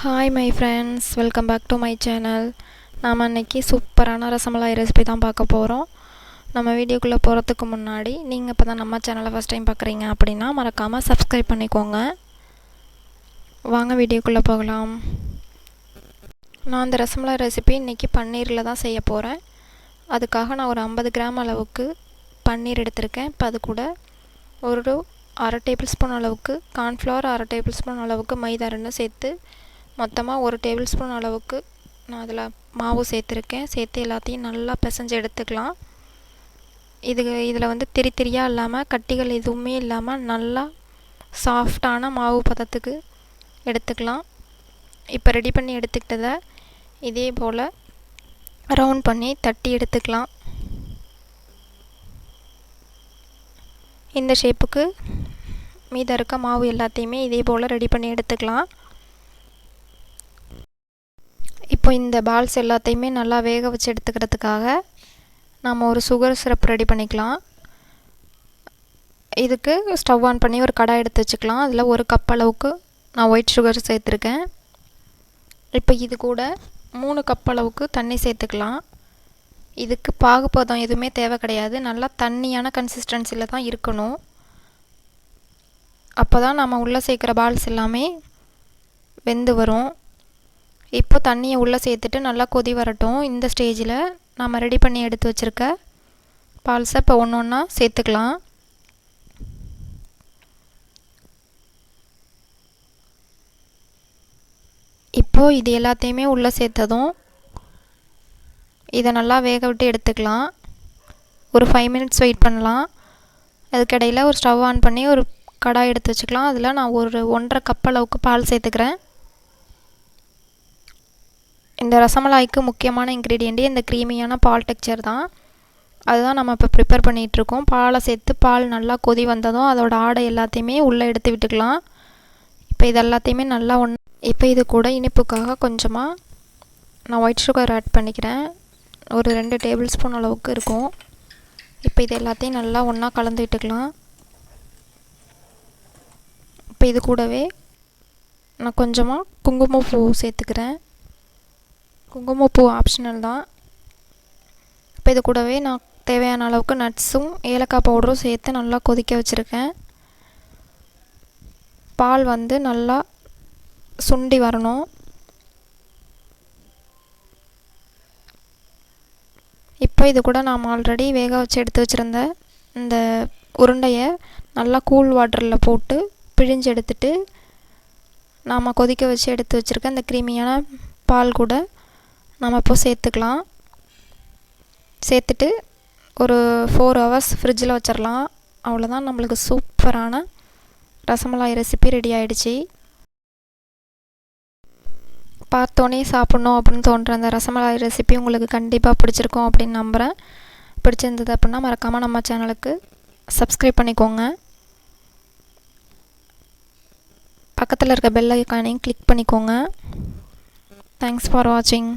Hi my friends welcome back to my channel நாம் இன்றைக்கி சூப்பரான ரசமலாய் ரெசிபி தான் பார்க்க போகிறோம் நம்ம வீடியோக்குள்ளே போகிறதுக்கு முன்னாடி நீங்கள் இப்போ தான் நம்ம சேனலை ஃபஸ்ட் டைம் பார்க்குறீங்க அப்படின்னா மறக்காமல் சப்ஸ்கிரைப் பண்ணிக்கோங்க. வாங்க வீடியோக்குள்ளே போகலாம். நான் அந்த ரசமலாய் ரெசிபி இன்றைக்கி பன்னீரில் தான் செய்ய போகிறேன் அதுக்காக நான் ஒரு ஐம்பது கிராம் அளவுக்கு பன்னீர் எடுத்திருக்கேன். இப்போ அது கூட ஒரு அரை டேபிள் ஸ்பூன் அளவுக்கு கார்ன்ஃப்ளவர் அரை டேபிள் ஸ்பூன் அளவுக்கு மைதா ரெண்டும் சேர்த்து மொத்தமாக ஒரு டேபிள் ஸ்பூன் அளவுக்கு நான் அதில் மாவு சேர்த்துருக்கேன். சேர்த்து எல்லாத்தையும் நல்லா பிசைஞ்சு எடுத்துக்கலாம். இது இதில் வந்து திரி திரியாக இல்லாமல் கட்டிகள் எதுவுமே இல்லாமல் நல்லா சாஃப்டான மாவு பதத்துக்கு எடுத்துக்கலாம். இப்போ ரெடி பண்ணி எடுத்துக்கிட்டதை இதே போல் ரவுண்ட் பண்ணி தட்டி எடுத்துக்கலாம். இந்த ஷேப்புக்கு மீதம் இருக்க மாவு எல்லாத்தையுமே இதே போல் ரெடி பண்ணி எடுத்துக்கலாம். இப்போ இந்த பால்ஸ் எல்லாத்தையுமே நல்லா வேக வச்சு எடுத்துக்கிறதுக்காக நம்ம ஒரு சுகர் சிரப் ரெடி பண்ணிக்கலாம். இதுக்கு ஸ்டவ் ஆன் பண்ணி ஒரு கடாய் எடுத்து வச்சுக்கலாம். அதில் ஒரு கப் அளவுக்கு நான் ஒயிட் சுகர் சேர்த்துருக்கேன். இப்போ இது கூட மூணு கப் அளவுக்கு தண்ணி சேர்த்துக்கலாம். இதுக்கு பாகுபதம் எதுவுமே தேவை கிடையாது. நல்லா தண்ணியான கன்சிஸ்டன்சியில் தான் இருக்கணும். அப்போ தான் நம்ம உள்ளே சேர்க்குற பால்ஸ் எல்லாமே வெந்து வரும். இப்போ தண்ணியை உள்ளே சேர்த்துட்டு நல்லா கொதி வரட்டும் இந்த ஸ்டேஜில். நாம் ரெடி பண்ணி எடுத்து வச்சுருக்க பால்ஸை இப்போ ஒன்று ஒன்றா சேர்த்துக்கலாம். இப்போது இது எல்லாத்தையுமே உள்ளே சேர்த்ததும் இதை நல்லா வேக விட்டு எடுத்துக்கலாம். ஒரு ஃபைவ் மினிட்ஸ் வெயிட் பண்ணலாம். அதுக்கிடையில் ஒரு ஸ்டவ் ஆன் பண்ணி ஒரு கடாய் எடுத்து வச்சுக்கலாம். அதில் நான் ஒரு ஒன்றரை கப் அளவுக்கு பால் சேர்த்துக்கிறேன். இந்த ரசமலாய்க்கு முக்கியமான இன்க்ரீடியண்ட்டே இந்த க்ரீமியான பால் டெக்ஸ்சர் தான். அதுதான் நம்ம இப்போ ப்ரிப்பேர் பண்ணிகிட்ருக்கோம் பாலை சேர்த்து பால் நல்லா கொதி வந்ததும் அதோட ஆடை எல்லாத்தையுமே உள்ளே எடுத்து விட்டுக்கலாம். இப்போ இது எல்லாத்தையுமே நல்லா ஒன் இப்போ இது கூட இனிப்புக்காக கொஞ்சமாக நான் ஒயிட் சுகர் ஆட் பண்ணிக்கிறேன். ஒரு ரெண்டு டேபிள் ஸ்பூன் அளவுக்கு இருக்கும். இப்போ இது எல்லாத்தையும் நல்லா ஒன்றா கலந்து விட்டுக்கலாம். இப்போ இது கூடவே நான் கொஞ்சமாக குங்குமப்பூ சேர்த்துக்கிறேன். குங்குமப்பூ ஆப்ஷனல் தான். இப்போ இது கூடவே நான் தேவையான அளவுக்கு நட்ஸும் ஏலக்காய் பவுடரும் சேர்த்து நல்லா கொதிக்க வச்சுருக்கேன். பால் வந்து நல்லா சுண்டி வரணும். இப்போ இது கூட நாம் ஆல்ரெடி வேக வச்சு எடுத்து வச்சுருந்த இந்த உருண்டையை நல்லா கூல் வாட்டரில் போட்டு பிழிஞ்சு எடுத்துட்டு நாம் கொதிக்க வச்சு எடுத்து வச்சுருக்க இந்த க்ரீமியான பால் கூட நம்ம இப்போது சேர்த்துக்கலாம். சேர்த்துட்டு ஒரு ஃபோர் ஹவர்ஸ் ஃப்ரிட்ஜில் வச்சிடலாம் அவ்வளோதான் நம்மளுக்கு சூப்பரான ரசமலாய் ரெசிபி ரெடி ஆகிடுச்சி பார்த்தோன்னே சாப்பிட்ணும் அப்படின்னு தோன்ற அந்த ரசமலாய் ரெசிபி உங்களுக்கு கண்டிப்பாக பிடிச்சிருக்கும் அப்படின்னு நம்புகிறேன் பிடிச்சிருந்தது அப்படின்னா மறக்காமல் நம்ம சேனலுக்கு சப்ஸ்கிரைப் பண்ணிக்கோங்க. பக்கத்தில் இருக்க பெல் ஐக்கானையும் கிளிக் பண்ணிக்கோங்க. தேங்க்ஸ் ஃபார் வாட்சிங்